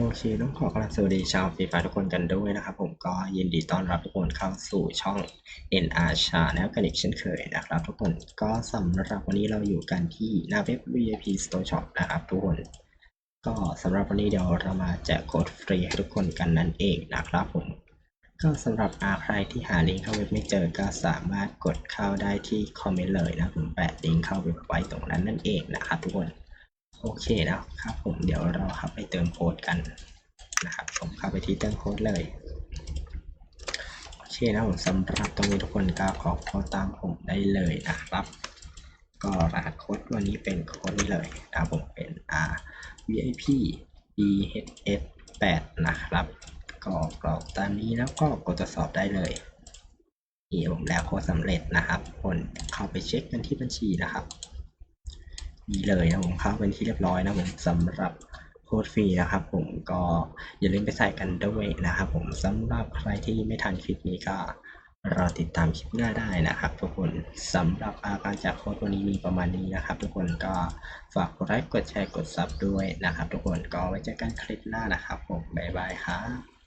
โอเคต้องขอกราบสวัสดีชาวฟรีไฟทุกคนกันด้วยนะครับผมก็ยินดีต้อนรับทุกคนเข้าสู่ช่อง NR Channel กันอีกเช่นเคยนะครับทุกคนก็สำหรับวันนี้เราอยู่กันที่หน้าเว็บ VIP Store Shop นะครับทุกคนก็สำหรับวันนี้เดี๋ยวเรามาแจกโค้ดฟรีให้ทุกคนกันนั่นเองนะครับผมก็สำหรับอาใครที่หาลิงก์เข้าเว็บไม่เจอก็สามารถกดเข้าได้ที่คอมเมนต์เลยนะผมแปะลิงก์เข้าเว็บไว้ตรงนั้นนั่นเองนะครับทุกคน โอเคนะครับผมเดี๋ยวเราเข้าไปเติมโค้ดกันนะครับ ผมเข้าไปที่เติมโค้ดเลยโอเคนะผมสำหรับตรงนี้ทุกคนก็ขอเข้าตามผมได้เลยนะครับ ก็รหัสโค้ดวันนี้เป็นโค้ดนี้เลยนะผมเป็น R VIP BHS 8นะครับ ก็กรอกตามนี้แล้วก็กดตรวจสอบได้เลยนี่ผมแล้วโค้ดสำเร็จนะครับ คนเข้าไปเช็คกันที่บัญชีนะครับ นี่เลยนะผมเข้าเป็นที่เรียบร้อยนะผมสำหรับโค้ดฟรีนะครับผมก็อย่าลืมไปใส่กันด้วยนะครับผมสำหรับใครที่ไม่ทันคลิปนี้ก็รอติดตามคลิปหน้าได้นะครับ ทุกคนสำหรับอาการจากโค้ดวันนี้มีประมาณนี้นะครับ ทุกคนก็ฝากกดไลค์กดแชร์กดซับด้วยนะครับ ทุกคนก็ไว้เจอกันคลิปหน้านะครับ ผมบ๊ายบายครับ